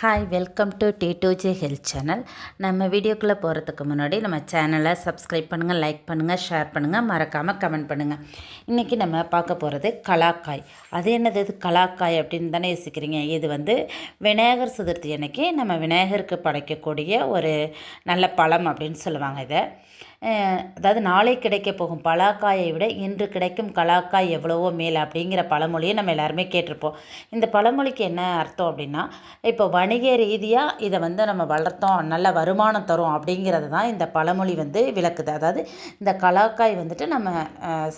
Hi welcome to டி டூஜி health channel நம்ம வீடியோக்குள்ளே போகிறதுக்கு முன்னாடி நம்ம சேனலை சப்ஸ்கிரைப் பண்ணுங்கள் லைக் பண்ணுங்கள் ஷேர் பண்ணுங்கள் மறக்காமல் கமெண்ட் பண்ணுங்கள் இன்றைக்கி நம்ம பார்க்க போகிறது கலாக்காய். அது என்னது? இது கலாக்காய் அப்படின்னு தானே யோசிக்கிறீங்க. இது வந்து விநாயகர் சதுர்த்தி அன்னைக்கு நம்ம விநாயகருக்கு படைக்கக்கூடிய ஒரு நல்ல பழம் அப்படின்னு சொல்லுவாங்க இதை. அதாவது நாளை கிடைக்க போகும் பலாக்காயை விட இன்று கிடைக்கும் கலாக்காய் எவ்வளவோ மேல் அப்படிங்கிற பழமொழியை நம்ம எல்லாருமே கேட்டிருப்போம். இந்த பழமொழிக்கு என்ன அர்த்தம் அப்படின்னா இப்போ வணிக ரீதியாக இதை வந்து நம்ம வளர்த்தோம் நல்ல வருமானம் தரும் அப்படிங்கிறது தான் இந்த பழமொழி வந்து விளக்குது. அதாவது இந்த கலாக்காய் வந்துட்டு நம்ம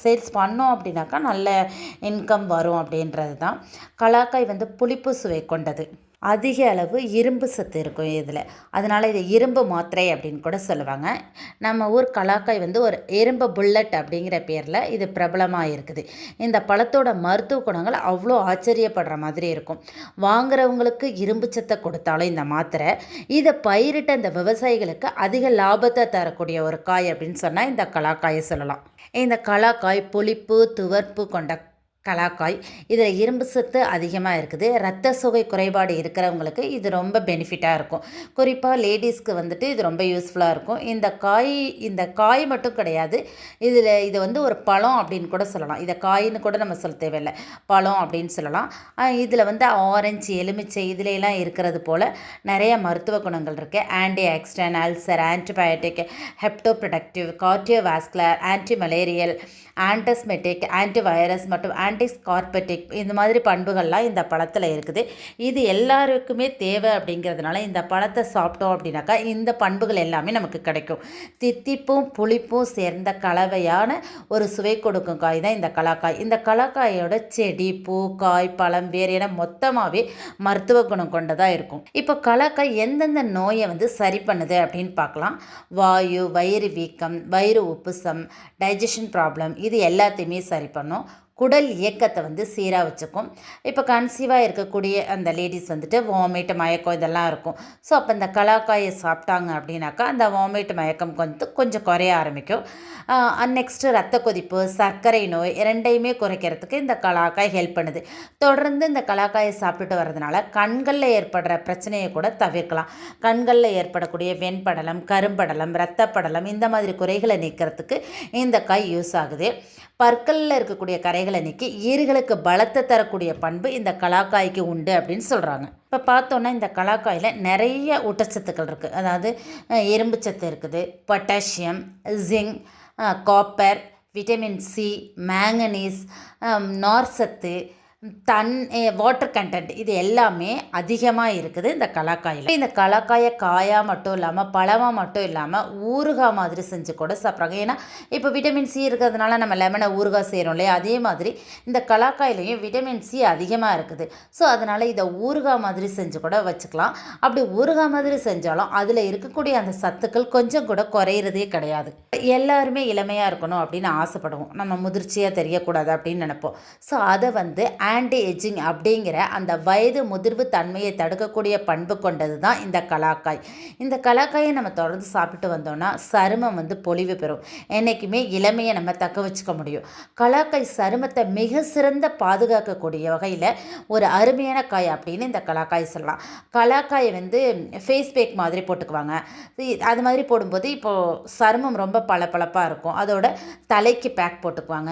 சேல்ஸ் பண்ணோம் அப்படின்னாக்கா நல்ல இன்கம் வரும் அப்படின்றது தான். கலாக்காய் வந்து புளிப்பு சுவை கொண்டது. அதிக அளவு இரும்பு சத்து இருக்கும் இதில். அதனால் இது இரும்பு மாத்திரை அப்படின்னு கூட சொல்லுவாங்க. நம்ம ஊர் கலாக்காய் வந்து ஒரு இரும்பு புல்லட் அப்படிங்கிற பேரில் இது பிரபலமாக இருக்குது. இந்த பழத்தோட மருத்துவ குணங்கள் அவ்வளோ ஆச்சரியப்படுற மாதிரி இருக்கும். வாங்குறவங்களுக்கு இரும்பு சத்தை கொடுத்தாலும் இந்த மாத்திரை இதை பயிரிட்ட இந்த விவசாயிகளுக்கு அதிக லாபத்தை தரக்கூடிய ஒரு காய் அப்படின்னு சொன்னால் இந்த கலாக்காயை சொல்லலாம். இந்த கலாக்காய் புளிப்பு துவர்ப்பு கொண்ட கலாக்காய். இதில் இரும்பு சத்து அதிகமாக இருக்குது. ரத்த சுகை குறைபாடு இருக்கிறவங்களுக்கு இது ரொம்ப பெனிஃபிட்டாக இருக்கும். குறிப்பாக லேடிஸ்க்கு வந்துட்டு இது ரொம்ப யூஸ்ஃபுல்லாக இருக்கும். இந்த காய் இந்த காய் மட்டும் கிடையாது. இதில் இது வந்து ஒரு பழம் அப்படின்னு கூட சொல்லலாம். இதை காயின்னு கூட நம்ம சொல்ல தேவையில்லை. பழம் அப்படின்னு சொல்லலாம். இதில் வந்து ஆரஞ்சு எலுமிச்சை இதுல இருக்கிறது போல் நிறைய மருத்துவ குணங்கள் இருக்குது anti oxidant ulcer antibiotic hepatoprotective cardiovascular anti malarial antiasthmatic antivirus மற்றும் ஆன்டிஸ்கார்பெட்டிக் இந்த மாதிரி பண்புகள்லாம் இந்த பழத்தில் இருக்குது. இது எல்லாருக்குமே தேவை அப்படிங்கிறதுனால இந்த பழத்தை சாப்பிட்டோம் அப்படின்னாக்கா இந்த பண்புகள் எல்லாமே நமக்கு கிடைக்கும். தித்திப்பும் புளிப்பும் சேர்ந்த கலவையான ஒரு சுவை கொடுக்கும் காய் தான் இந்த கலாக்காய். இந்த கலாக்காயோட செடி பூ காய் பழம் வேறு என மொத்தமாகவே மருத்துவ குணம் கொண்டதாக இருக்கும். இப்போ கலாக்காய் எந்தெந்த நோயை வந்து சரி பண்ணுது அப்படின்னு பார்க்கலாம். வாயு வயிறு வீக்கம் வயிறு உப்புசம் டைஜஷன் ப்ராப்ளம் இது எல்லாத்தையுமே சரி பண்ணும். குடல் இயக்கத்தை வந்து சீராக வச்சுக்கும். இப்போ கன்சீவாக இருக்கக்கூடிய அந்த லேடிஸ் வந்துட்டு வாமிட் மயக்கம் இதெல்லாம் இருக்கும். ஸோ அப்போ இந்த கலாக்காயை சாப்பிட்டாங்க அப்படின்னாக்கா அந்த வாமிட் மயக்கம் கொஞ்சம் கொஞ்சம் குறைய ஆரம்பிக்கும். நெக்ஸ்ட்டு ரத்த கொதிப்பு சர்க்கரை நோய் இரண்டையுமே குறைக்கிறதுக்கு இந்த கலாக்காய் ஹெல்ப் பண்ணுது. தொடர்ந்து இந்த கலாக்காயை சாப்பிட்டுட்டு வர்றதுனால கண்களில் ஏற்படுற பிரச்சனையை கூட தவிர்க்கலாம். கண்களில் ஏற்படக்கூடிய வெண்படலம் கரும்படலம் இரத்தப்படலம் இந்த மாதிரி குறைகளை நீக்கிறதுக்கு இந்த காய் யூஸ் ஆகுது. பற்களில் இருக்கக்கூடிய கரைகள் நீக்கி ஈறுகளுக்கு பலத்தை தரக்கூடிய பண்பு இந்த கலாக்காய்க்கு உண்டு அப்படின்னு சொல்கிறாங்க இப்போ பார்த்தோன்னா இந்த கலாக்காயில் நிறைய ஊட்டச்சத்துக்கள் இருக்குது அதாவது இரும்பு சத்து இருக்குது potassium zinc copper vitamin C manganese நார்சத்து தன் வாட்டர் கண்டென்ட் இது எல்லாமே அதிகமாக இருக்குது இந்த கலாக்காயில். இந்த கலாக்காயை காயாக மட்டும் இல்லாமல் பழமாக மட்டும் இல்லாமல் ஊறுகாய் மாதிரி செஞ்சு கூட சாப்பிட்றாங்க. ஏன்னா இப்போ விட்டமின் சி இருக்கிறதுனால நம்ம லெமனை ஊறுகாய் செய்கிறோம் இல்லையா? அதே மாதிரி இந்த கலாக்காயிலையும் விட்டமின் சி அதிகமாக இருக்குது. ஸோ அதனால் இதை ஊறுகாய் மாதிரி செஞ்சு கூட வச்சுக்கலாம். அப்படி ஊறுகாய் மாதிரி செஞ்சாலும் அதில் இருக்கக்கூடிய அந்த சத்துக்கள் கொஞ்சம் கூட குறையிறதே கிடையாது. எல்லாருமே இளமையாக இருக்கணும் அப்படின்னு ஆசைப்படுவோம். நம்ம முதிர்ச்சியாக தெரியக்கூடாது அப்படின்னு நினைப்போம். ஸோ அதை வந்து ஆன்டி ஏஜிங் அப்படிங்கிற அந்த வயது முதிர்வு தன்மையை தடுக்கக்கூடிய பண்பு கொண்டது தான் இந்த கலாக்காய். இந்த கலாக்காயை நம்ம தொடர்ந்து சாப்பிட்டு வந்தோம்னா சருமம் வந்து பொலிவு பெறும். என்றைக்குமே இளமையை நம்ம தக்க வச்சுக்க முடியும். கலாக்காய் சருமத்தை மிக சிறந்த பாதுகாக்கக்கூடிய வகையில் ஒரு அருமையான காய் அப்படின்னு இந்த கலாக்காய் சொல்லலாம். கலாக்காயை வந்து ஃபேஸ் பேக் மாதிரி போட்டுக்குவாங்க. அது மாதிரி போடும்போது இப்போது சருமம் ரொம்ப பளபளப்பாக இருக்கும். அதோட தலைக்கு பேக் போட்டுக்குவாங்க.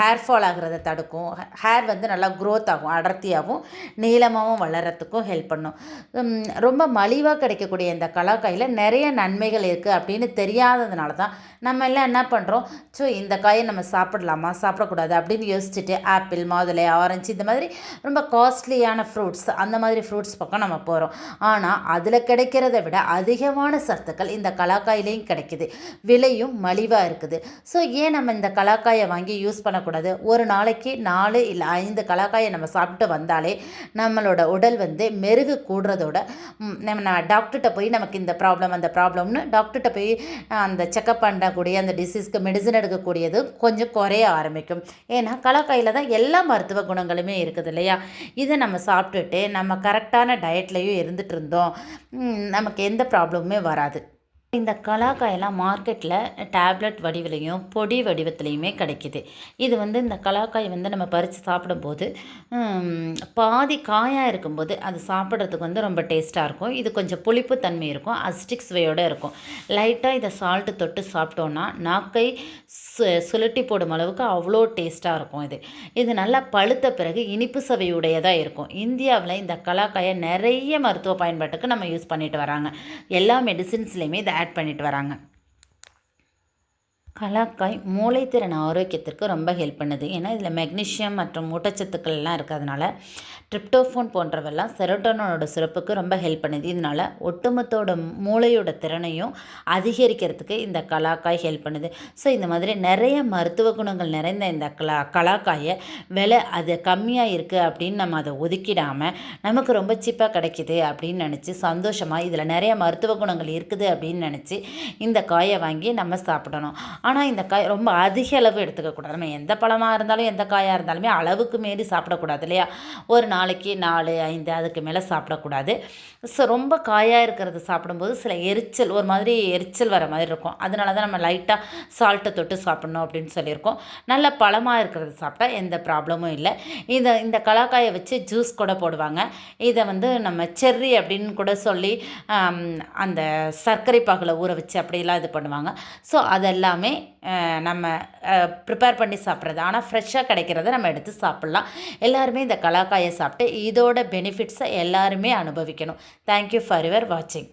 ஹேர் ஃபால் ஆகிறத தடுக்கும். ஹேர் வந்து நல்லா க்ரோத் ஆகும் அடர்த்தியாகவும் நீளமாகவும் வளர்கிறதுக்கும் ஹெல்ப் பண்ணும். ரொம்ப மலிவாக கிடைக்கக்கூடிய இந்த கலாக்காயில் நிறைய நன்மைகள் இருக்குது அப்படின்னு தெரியாததுனால தான் நம்ம எல்லாம் என்ன பண்ணுறோம் ஸோ இந்த காயை நம்ம சாப்பிடலாமா? சாப்பிடக்கூடாது? அப்படின்னு யோசிச்சுட்டு ஆப்பிள் மாதுளை ஆரஞ்சு இந்த மாதிரி ரொம்ப காஸ்ட்லியான ஃப்ரூட்ஸ் அந்த மாதிரி ஃப்ரூட்ஸ் பக்கம் நம்ம போகிறோம் ஆனால் அதில் கிடைக்கிறத விட அதிகமான சத்துக்கள் இந்த கலாக்காயிலையும் கிடைக்குது. விலையும் மலிவாக இருக்குது. ஸோ ஏன் நம்ம இந்த கலாக்காயை வாங்கி யூஸ் பண்ணக்கூடாது? ஒரு நாளைக்கு நாலு இல்லை ஐந்து கலாக்காயை நம்ம சாப்பிட்டு வந்தாலே நம்மளோட உடல் வந்து மெருகு கூடுறதோட நம்ம டாக்டர்கிட்ட போய் நமக்கு இந்த ப்ராப்ளம் அந்த ப்ராப்ளம்னு டாக்டர்கிட்ட போய் அந்த செக்கப் பண்ணக்கூடிய அந்த டிசீஸ்க்கு மெடிசன் எடுக்கக்கூடியது கொஞ்சம் குறைய ஆரம்பிக்கும். ஏன்னா கலாக்காயில் தான் எல்லா மருத்துவ குணங்களுமே இருக்குது இல்லையா? இதை நம்ம சாப்பிட்டுட்டு நம்ம கரெக்டான டயட்லேயும் இருந்துகிட்டு இருந்தோம். நமக்கு எந்த ப்ராப்ளமுமே வராது. இந்த கலாக்காயெல்லாம் மார்க்கெட்டில் டேப்லெட் வடிவிலையும் பொடி வடிவத்துலையுமே கிடைக்கிது. இது வந்து இந்த கலாக்காய் வந்து நம்ம பறித்து சாப்பிடும்போது பாதி காயாக இருக்கும்போது அது சாப்பிட்றதுக்கு வந்து ரொம்ப டேஸ்ட்டாக இருக்கும். இது கொஞ்சம் புளிப்பு தன்மை இருக்கும் அசிட்டிக் சுவையோடு இருக்கும். லைட்டாக இதை சால்ட்டு தொட்டு சாப்பிட்டோன்னா நாக்கை சு சுழட்டி போடும் அளவுக்கு அவ்வளோ டேஸ்ட்டாக இருக்கும் இது. இது நல்லா பழுத்த பிறகு இனிப்பு சுவையுடையதாக இருக்கும். இந்தியாவில் இந்த கலாக்காயை நிறைய மருத்துவ பயன்பாட்டுக்கு நம்ம யூஸ் பண்ணிட்டு வராங்க. எல்லா மெடிசின்ஸ்லேயுமே இதை ஆட் பண்ணிட்டு வராங்க. கலாக்காய் மூளைத்திறன் ஆரோக்கியத்திற்கு ரொம்ப ஹெல்ப் பண்ணுது. ஏன்னா இதில் மெக்னீஷியம் மற்றும் ஊட்டச்சத்துக்கள் எல்லாம் இருக்கிறதுனால ட்ரிப்டோஃபோன் போன்றவெல்லாம் செரோட்டோனோட சுரப்புக்கு ரொம்ப ஹெல்ப் பண்ணுது. இதனால் ஒட்டுமொத்தோட மூளையோட திறனையும் அதிகரிக்கிறதுக்கு இந்த கலாக்காய் ஹெல்ப் பண்ணுது. ஸோ இந்த மாதிரி நிறைய மருத்துவ குணங்கள் நிறைந்த இந்த கலா கலாக்காயை விலை அது கம்மியாக இருக்குது அப்படின்னு நம்ம அதை ஒதுக்கிடாமல் நமக்கு ரொம்ப சீப்பாக கிடைக்கிது அப்படின்னு நினச்சி சந்தோஷமாக இதில் நிறைய மருத்துவ குணங்கள் இருக்குது அப்படின்னு நினச்சி இந்த காயை வாங்கி நம்ம சாப்பிடணும். ஆனால் இந்த காய் ரொம்ப அதிக அளவு எடுத்துக்கக்கூடாது நம்ம எந்த பழமாக இருந்தாலும் எந்த காயாக இருந்தாலுமே அளவுக்கு மீறி சாப்பிடக்கூடாது இல்லையா? ஒரு நாளைக்கு நாலு ஐந்து அதுக்கு மேலே சாப்பிடக்கூடாது. ஸோ ரொம்ப காயாக இருக்கிறது சாப்பிடும்போது சில எரிச்சல் ஒரு மாதிரி எரிச்சல் வர மாதிரி இருக்கும். அதனால தான் நம்ம லைட்டாக சால்ட்டை தொட்டு சாப்பிட்ணும் அப்படின்னு சொல்லியிருக்கோம். நல்ல பழமாக இருக்கிறது சாப்பிட்டா எந்த ப்ராப்ளமும் இல்லை. இதை இந்த கலாக்காயை வச்சு ஜூஸ் கூட போடுவாங்க. இதை வந்து நம்ம செர்ரி அப்படின்னு கூட சொல்லி அந்த சர்க்கரை பாகில் ஊற வச்சு அப்படிலாம் இது பண்ணுவாங்க. ஸோ அதெல்லாமே நம்ம ப்ரிப்பேர் பண்ணி சாப்பிட்றது. ஆனால் ஃப்ரெஷ்ஷாக கிடைக்கிறத நம்ம எடுத்து சாப்பிட்லாம். எல்லாருமே இந்த கலாக்காயை சாப்பிட்டு இதோட பெனிஃபிட்ஸை எல்லாருமே அனுபவிக்கணும். தேங்க்யூ ஃபார் யுவர் வாட்சிங்